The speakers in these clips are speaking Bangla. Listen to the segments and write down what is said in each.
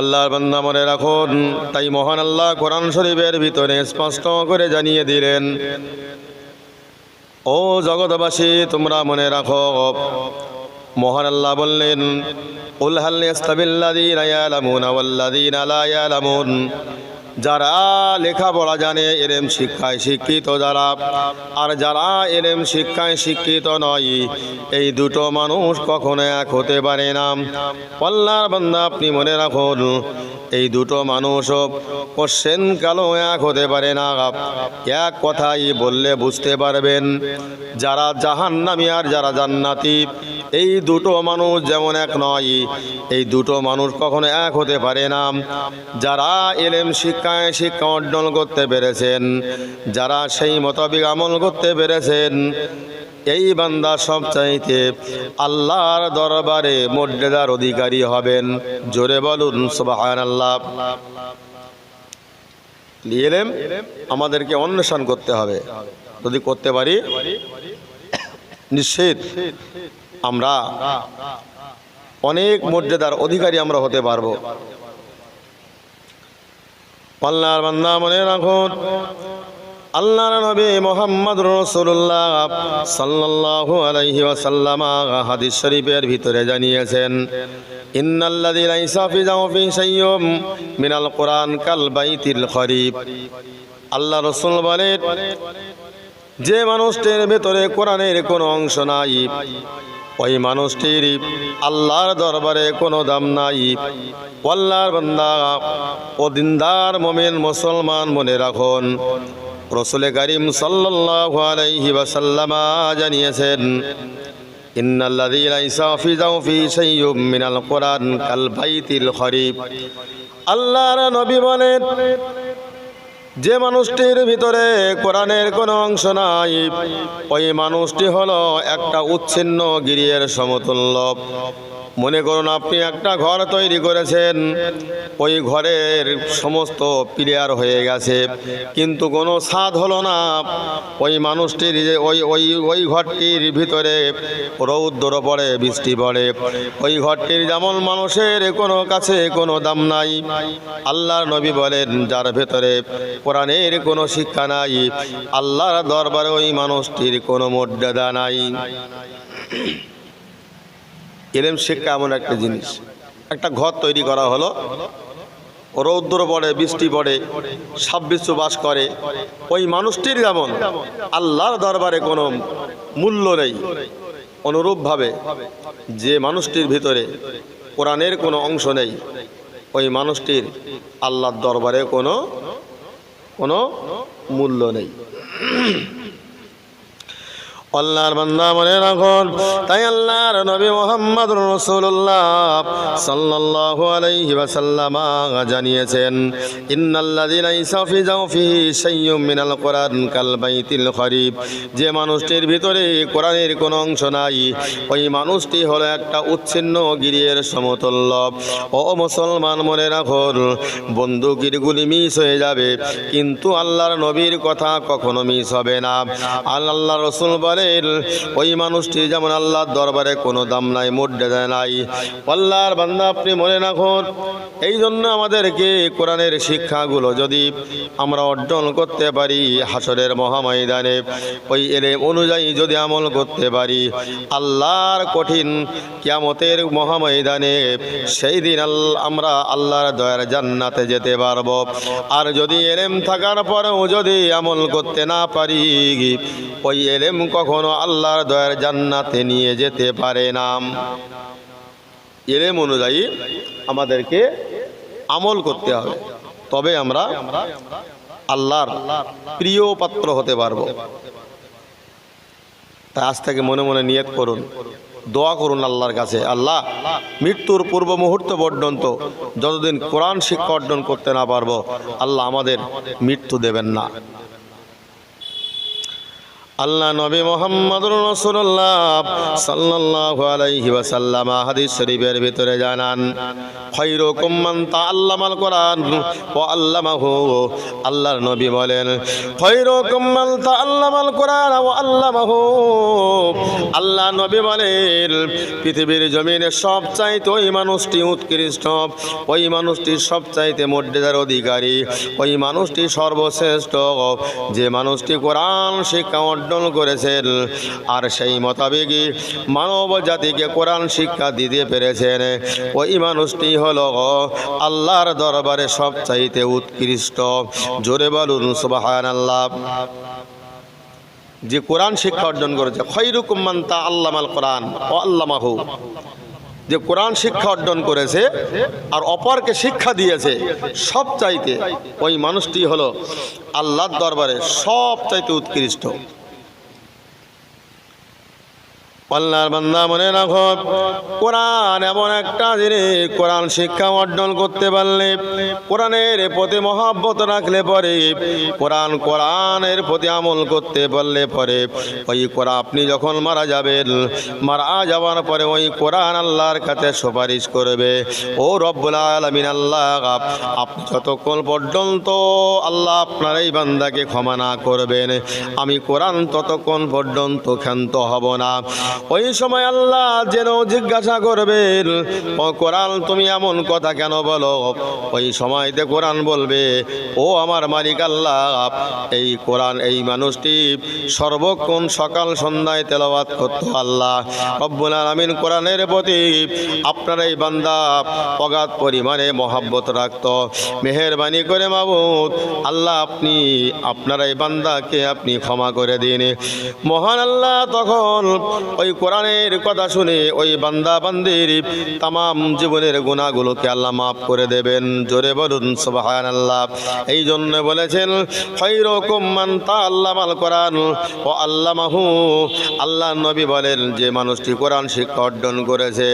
আল্লাহর বান্দা মনে রাখুন, তাই মহান আল্লাহ কোরআন শরীফের ভিতরে স্পষ্ট করে জানিয়ে দিলেন, ও জগৎবাসী, তোমরা মনে রাখো। মহান আল্লাহ বললেন, উল হাল ইয়াস্তাবিল্লাযীনা ইয়ালামুনা ওয়াল্লাযীনা লা ইয়ালামুন। যারা লেখাপড়া জানে, এলেম শিক্ষায় শিক্ষিত যারা। আর যারা এলেম শিক্ষায় শিক্ষিত নয়, এই দুটো মানুষ কখনো এক হতে পারে না। পল্লার বান্দা, আপনি মনে রাখুন, এই দুটো মানুষও কোশ্চেন কালো এক হতে পারে না। এক কথাই বললে বুঝতে পারবেন, যারা জাহান্নামি আর যারা জান্নাতি এই দুটো মানুষ যেমন এক নয়, এই দুটো মানুষ কখনো এক হতে পারে না। যারা এলেম শিক্ষায় শিক্ষা অর্জন করতে পেরেছেন, যারা সেই মোতাবিক আমল করতে পেরেছেন, এই বান্দা সবচাইতে আল্লাহর দরবারে মর্যাদার অধিকারী হবেন। জোরে বলুন সুবাহান আল্লাহ এলেম আমাদেরকে অন্বেষণ করতে হবে, যদি করতে পারি, নিশ্চিত। আমরা অনেক মর্যাদার অধিকারী আমরা হতে পারব। আল্লাহর বান্দা মনে রাখুন আল্লাহর নবী মোহাম্মদ রসুল্লাহ সাল্লাল্লাহু আলাইহি ওয়াসাল্লাম হাদিস শরীফের ভিতরে জানিয়েছেন ইন্নাল্লাযীনা ইসাফিজাউ ফি শাইয়্যিম মিনাল কোরআন কাল বাইতিল খরিব। আল্লাহ রসুল বলেন, যে মানুষটির ভেতরে কোরআনের কোনো অংশ নাই ওই মানুষটির আল্লাহর দরবারে কোনো দাম নাই। আল্লাহর বান্দা ও দিনদার মোমেন মুসলমান মনে রাখুন। রসুল করিম সাল্লাল্লাহু আলাইহি ওয়াসাল্লামা জানিয়েছেন আল্লাহর নবী বলেন যে মানুষটির ভিতরে কোরআনের কোনো অংশ নাই ওই মানুষটি হলো একটা উচ্ছিন্ন গিরিয়ের সমতুল্য। মনে করুন আপনি একটা ঘর তৈরি করেছেন। ওই ঘরের সমস্ত প্লেয়ার হয়ে গেছে। কিন্তু কোনো স্বাদ হলো না। ওই মানুষটির যে ওই ওই ওই ঘরটির ভিতরে রৌদ্র পড়ে, বৃষ্টি পড়ে। ওই ঘরটির যেমন মানুষের কোনো কাছে কোনো দাম নাই। আল্লাহর নবী বলেন, যার ভেতরে কোরআনের কোনো শিক্ষা নাই, আল্লাহর দরবারে ওই মানুষটির কোনো মর্যাদা নাই। এলেম শিক্ষা এমন একটা জিনিস। একটা ঘর তৈরি করা হলো। রৌদ্র পড়ে, বৃষ্টি পড়ে সব বিশ্ব বাস করে। ওই মানুষটির যেমন আল্লাহর দরবারে কোনো মূল্য নেই। অনুরূপভাবে যে মানুষটির ভিতরে কোরআনের কোনো অংশ নেই, ওই মানুষটির আল্লাহর দরবারে কোনো কোনো মূল্য নেই। আল্লাহর বান্দা মনে রাখুন। তাই আল্লাহর নবী মোহাম্মদ রসুল্লাহ সাল্লাল্লাহু আলাইহি ওয়াসাল্লাম জানিয়েছেন, ইন্নাল্লাযীনা ইসাফিজাউ ফিহি শাইয়্যুম মিনাল কোরআন কাল বাইতিল খরিব। যে মানুষটির ভিতরে কোরআনের কোনো অংশ নাই, ওই মানুষটি হলো একটা উচ্ছিন্ন গিরিয়ের সমতুল্য। ও মুসলমান মনে রাখুন, বন্দুকের গুলি মিস হয়ে যাবে, কিন্তু আল্লাহর নবীর কথা কখনো মিস হবে না। আল্লাহ রসুল বলে বলেন ওই মানুষটি যেমন আল্লাহর দরবারে কোনো দাম নাই মর্যাদা নাই। আল্লাহর বান্দা, আপনি মনে রাখুন এই জন্য আমাদেরকে কোরআনের শিক্ষাগুলো যদি আমরা অর্জন করতে পারি হাসরের মহাময়দানে, ওই এলে অনুযায়ী যদি আমল করতে পারি, আল্লাহর কঠিন কিয়ামতের মহাময়দানে সেই দিন আমরা আল্লাহর দয়ার জান্নাতে যেতে পারব। আর যদি এলেম থাকার পরেও যদি আমল করতে না পারি, ওই এলেম কখনো আল্লাহর দয়ার জান্নাতে নিয়ে যেতে পারে না। এলেম অনুযায়ী আমাদেরকে আমল করতে হবে। তবে আমরা আল্লাহর প্রিয় পাত্র হতে পারব। তাই আজ থেকে মনে মনে নিয়ত করুন, দোয়া করুন আল্লাহর কাছে, আল্লাহ মৃত্যুর পূর্ব মুহূর্ত পর্যন্ত যতদিন কোরআন শিক্ষা অর্জন করতে না পারব, আল্লাহ আমাদের মৃত্যু দেবেন না। আল্লাহ নবী মোহাম্মদ রসুল্লাহ সাল্লাল্লাহু আলাইহি ওয়াসাল্লাম হাদিস শরীফের ভিতরে জানান, খৈরকুম মান তাআল্লামাল কোরআন ওয়া আল্লামাহু। আল্লাহর নবী বলেন, খৈরকুম মান তাআল্লামাল কোরআন ওয়া আল্লামাহু। আল্লাহ নবী বলেন, পৃথিবীর জমিনে সবচাইতে ওই মানুষটি উৎকৃষ্ট, ওই মানুষটি সবচাইতে মর্যাদার অধিকারী, ওই মানুষটি সর্বশ্রেষ্ঠ। যে মানুষটি কোরআন শিক্ষা অর্জন করেছেন আর সেই মোতাবেকই মানব জাতিকে কোরআন শিক্ষা দিতে পেরেছেন। ওই মানুষটি হলো আল্লাহর দরবারে সবচাইতে উৎকৃষ্ট। জোরে বলুন সুবাহান আল্লাহ যে কোরআন শিক্ষা অর্জন করেছে খৈরুকুম্মান তা আল্লামাল কোরআন, ও আল্লামাহু। যে কোরআন শিক্ষা অর্জন করেছে আর অপরকে শিক্ষা দিয়েছে সব চাইতে ওই মানুষটি হলো আল্লাহর দরবারে সব চাইতে উৎকৃষ্ট। আল্লাহর বান্দা মনে রাখো, কোরআন এমন একটা জিনিস, কোরআন শিক্ষা অর্জন করতে পারলে, কোরআনের প্রতি মহাব্বত রাখলে পরে, কোরআন কোরআনের প্রতি আমল করতে পারলে পরে, ওই কোরআন আপনি যখন মারা যাবেন, মারা যাওয়ার পরে ওই কোরআন আল্লাহর কাছে সুপারিশ করবে, ও রব্বুল আলমিন আল্লাহ, আপনি যতক্ষণ পর্যন্ত আল্লাহ আপনার এই বান্দাকে ক্ষমা না করবেন, আমি কোরআন ততক্ষণ পর্যন্ত ক্ষান্ত হব না। ওই সময় আল্লাহ যেন জিজ্ঞাসা করবেন, ও কোরআন, তুমি এমন কথা কেন বলো? ওই সময়তে কোরআন বলবে, ও আমার মালিক আল্লাহ, এই কোরআন, এই মানুষটি সর্বক্ষণ সকাল সন্ধ্যায় তেলাওয়াত করতো আল্লাহ। রব্বুল আলামিন কোরআনের প্রতি আপনার এই বান্দা অগাধ পরিমাণে মহাব্বত রাখত। মেহেরবানি করে মাবুদ, আল্লাহ, আপনি, আপনার এই বান্দাকে আপনি ক্ষমা করে দিন। মহান আল্লাহ তখন ওই কোরআনের কথা শুনে ওই বান্দা বান্দির তাম জীবনের গুণাগুলোকে আল্লাহ মাফ করে দেবেন। জোরে বলুন সুবাহান আল্লাহ এই জন্য বলেছেন, খৈরকম মান তা আল্লাহ মাল কোরআন। ও আল্লাহ মাহু আল্লাহ নবী বলেন, যে মানুষটি কোরআন শিক্ষা অর্জন করেছে,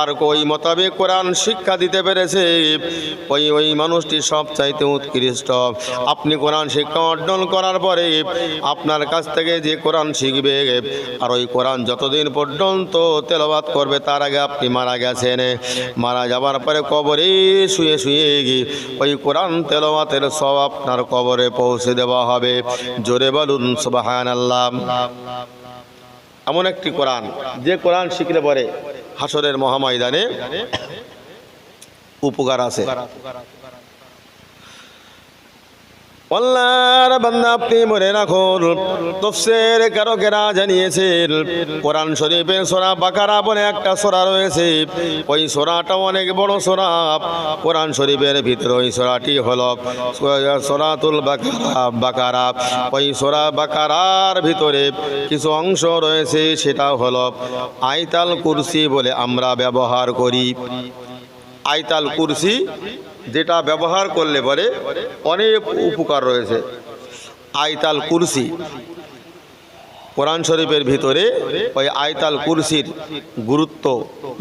আর ওই মোতাবেক কোরআন শিক্ষা দিতে পেরেছে, ওই ওই মানুষটি সব চাইতে উৎকৃষ্ট। আপনি কোরআন শিক্ষা অর্জন করার পরে আপনার কাছ থেকে যে কোরআন শিখবে, আর ওই কোরআন যতদিন পর্যন্ত তেলাওয়াত করবে, তার আগে আপনি মারা গেছেন। মারা যাবার পরে কবরে শুয়ে শুয়ে গিয়ে ওই কোরআন তেলাওয়াতের সব আপনার কবরে পৌঁছে দেওয়া হবে। জোরে বলুন সুবাহান আল্লাহ এমন একটি কোরআন, যে কোরআন শিখলে পরে হাসরের মহাময়দানে উপকার আছে। আল্লাহর বান্দা আপনি মনে রাখুন, তফসের কারকেরা জানিয়েছেন, কোরআন শরীফের সোরা বাকারা বলে একটা সোরা রয়েছে। ওই সোরাটা অনেক বড় সোরা। কোরআন শরীফের ভিতরে ওই সোরাটি হল সোরাতুল বাকারা বাকারা। ওই সোরা বাকারার ভিতরে কিছু অংশ রয়েছে, সেটা হল আইতাল কুরসি বলে আমরা ব্যবহার করি। আইতাল কুরসি যেটা ব্যবহার করলে পরে অনেক উপকার রয়েছে। আয়তাল কুরসি। কোরআন শরীফের ভিতরে ওই আয়তাল কুরসির গুরুত্ব,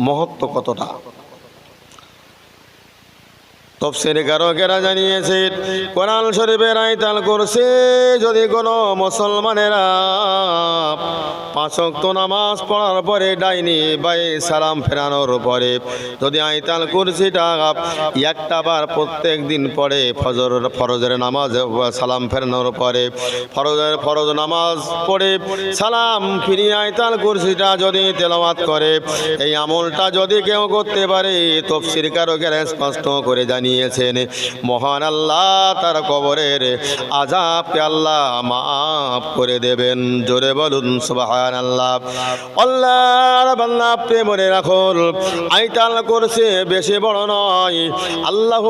মহত্ব কতটা? তফসির কারকেরা জানিয়েছে, কোরআন শরীফের আয়তাল করছে যদি কোনো মুসলমানেরা পাঁচক্ত নামাজ পড়ার পরে ডাইনি বাই সালাম ফেরানোর পরে যদি আয়তাল কুরসিটা একটা বার প্রত্যেক দিন পড়ে ফজর, ফরজের নামাজ, সালাম ফেরানোর পরে ফরজের, ফরজ নামাজ পড়ে সালাম ফিরিয়ে আয়তাল কুরসিটা যদি তেলাওয়াত করে, এই আমলটা যদি কেউ করতে পারে, তফসির কারকেরা স্পষ্ট করে জানিয়েছেন মহান আল্লাহ তার কবরের আজাবকে আল্লাহ মাফ করে দেবেন। জোরে বলুন সুবাহান আল্লাহ আল্লাহর বান্দা আপনি মনে রাখুন, আইতাল করছে বেশি বড় নয়। আল্লাহ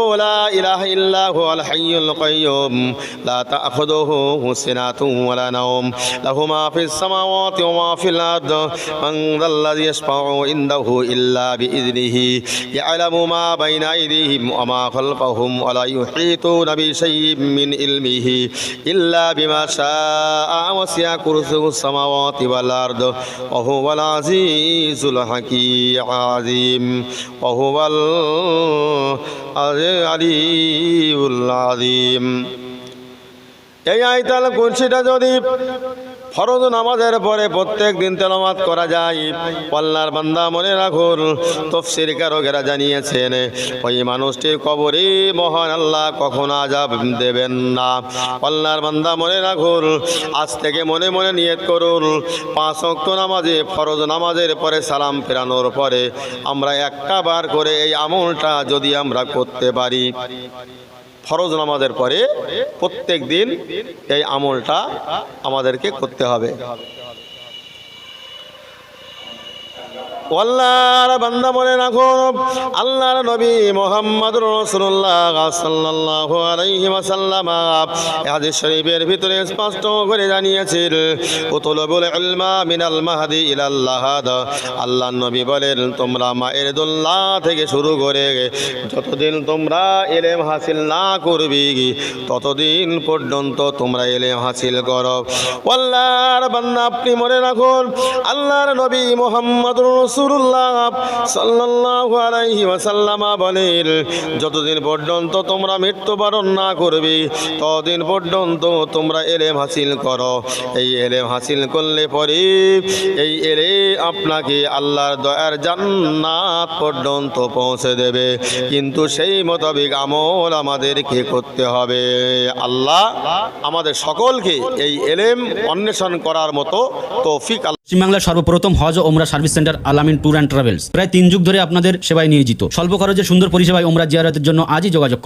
ইলাহা ইল্লাহু আল হাইয়ুল কাইয়ুম। লা তাখুযুহু সিনাতুন ওয়ালা নাওম। লাহু মা ফিস সামাওয়াতি ওয়া মা ফিল আরদ। মান যাল্লাযী ইয়াশফাউ ইনদাহু ইল্লা বিইذনিহি ইয়ালামু মা বাইনা আইদিহিম ওয়া মা বিশাইইন মিন ইলমিহি ইল্লা বিমা শাআ ওয়াসি'a কুরসিয়ুস সামাওয়াতি ওয়াল আরদ ওয়া হুয়াল আজিজুল হাকীম ওয়া হুয়াল আলিউল আযীম এই আয়তাল কুরসিটা যদি ফরজ নামাজের পরে প্রত্যেক দিন তেলামাত করা যায়। পাল্লার বান্দা মনে রাখুন, তফসির কারকেরা জানিয়েছেন, ওই মানুষটির কবরে মহান আল্লাহ কখন আজাব দেবেন না। পাল্লার বান্দা মনে রাখুন, আজ থেকে মনে মনে নিয়ত করুন, পাঁচ অক্ট নামাজে ফরজ নামাজের পরে সালাম ফেরানোর পরে আমরা একটা বার করে এই আমলটা যদি আমরা করতে পারি। ফরজ নামাজের পরে প্রত্যেক দিন এই আমলটা আমাদেরকে করতে হবে। আল্লাহর বান্দা মনে রাখুন আল্লাহর নবী মোহাম্মদ রসুল্লাহ সাল্লাল্লাহু আলাইহি ওয়াসাল্লাম। হাদিস শরীফের ভিতরে স্পষ্ট করে জানিয়েছিল উতলবুল ইলমা মিনাল মাহদি ইলাল লাহাদ আল্লাহর নবী বলেন, তোমরা মায়ের দোল্লা থেকে শুরু করে যতদিন তোমরা এলেম হাসিল না করবি, ততদিন পর্যন্ত তোমরা এলেম হাসিল করো। আল্লাহর বান্দা আপনি মনে রাখুন, আল্লাহর নবী মোহাম্মদ যতদিন পর্যন্ত তোমরা মৃত্যুবরণ না করবে, ততদিন পর্যন্ত তোমরা এলেম হাসিল করো। এই এলেম হাসিল করলে পরে এই এলে আপনাকে আল্লাহর দয়ার জান্নাত পর্যন্ত পৌঁছে দেবে। কিন্তু সেই মোতাবেক আমল আমাদেরকে করতে হবে। আল্লাহ আমাদের সকলকে এই এলেম অন্বেষণ করার মতো তৌফিক পশ্চিমবাংলার সর্বপ্রথম হজ ওমরা service centre Alamin tour and travels. প্রায় তিন যুগ ধরে আপনাদের সেবায় নিয়োজিত। স্বল্প খরচে সুন্দর পরিষেবায় ওমরা জিয়ারতের জন্য আজই যোগাযোগ করুন।